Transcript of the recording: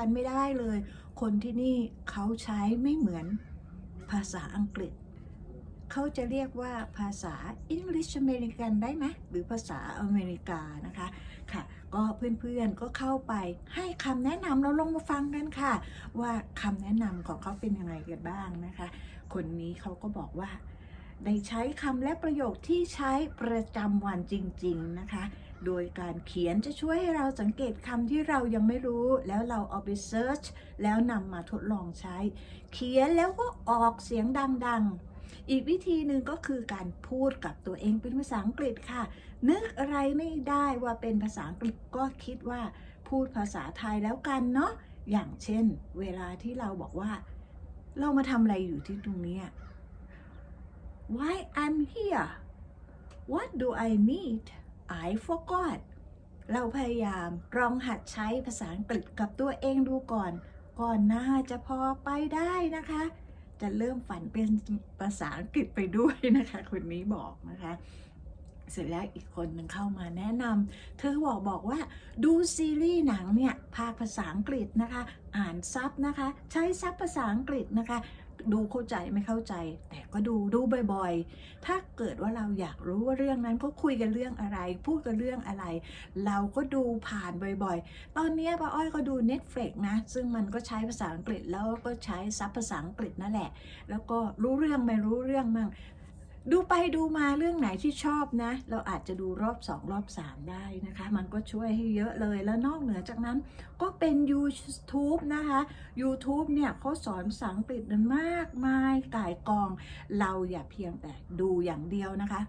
กันไม่ได้เลย คนที่นี่เขาใช้ไม่เหมือนภาษาอังกฤษ เขาจะเรียกว่าภาษา English American ได้ไหมหรือภาษาอเมริกานะคะค่ะ ก็เพื่อนๆก็เข้าไปให้คำแนะนำเราลงมาฟังกันค่ะ ว่าคำแนะนำของเขาเป็นยังไงกันบ้างนะคะ คนนี้เขาก็บอกว่า ได้ใช้คำและประโยคที่ใช้ประจำวันจริง ๆ นะคะ โดยการเขียนจะช่วยให้เราสังเกตคำที่เรายังไม่รู้ แล้วเราเอาไปเซิร์ชแล้วนำมาทดลองใช้ เขียนแล้วก็ออกเสียงดัง ๆอีกวิธีหนึ่งก็คือการพูดกับตัวเองเป็นภาษาอังกฤษค่ะ นึกอะไรไม่ได้ว่าเป็นภาษาอังกฤษก็คิดว่าพูดภาษาไทยแล้วกันเนาะอย่างเช่น เวลาที่เราบอกว่า เรามาทำอะไรอยู่ที่ตรงนี้ Why I'm here What do I need I forgot เราพยายามลองหัดใช้ภาษาอังกฤษกับตัวเองดูก่อน ก่อนหน้าจะพอไปได้นะคะ จะเริ่มฝันเป็นภาษาอังกฤษไปด้วยนะคะคนนี้บอกนะคะ เสร็จแล้วอีกคนหนึ่งเข้ามาแนะนำเธอบอกบอกว่าดูซีรีส์หนังเนี่ยภาคภาษาอังกฤษนะคะ อ่านซับนะคะ ใช้ซับภาษาอังกฤษนะคะ ดูเข้าใจไม่เข้าใจ แต่ก็ดูดูบ่อยๆ ถ้าเกิดว่าเราอยากรู้ว่าเรื่องนั้นเขาคุยกันเรื่องอะไร พูดกันเรื่องอะไร เราก็ดูผ่านบ่อยๆ ตอนนี้ป้าอ้อยก็ดู Netflix นะ ซึ่งมันก็ใช้ภาษาอังกฤษแล้วก็ใช้ซับภาษาอังกฤษนั่นแหละ แล้วก็รู้เรื่องไม่รู้เรื่องมั่ง ดูไปดูมาเรื่องไหนที่ชอบนะ เราอาจจะดูรอบสองรอบสามได้นะคะ มันก็ช่วยให้เยอะเลยแล้วนอกเหนือจากนั้นก็เป็น YouTube นะคะ YouTube เนี่ยเขาสอนภาษาอังกฤษนั้นมากมายก่ายกอง เราอย่าเพียงแต่ดูอย่างเดียวนะคะ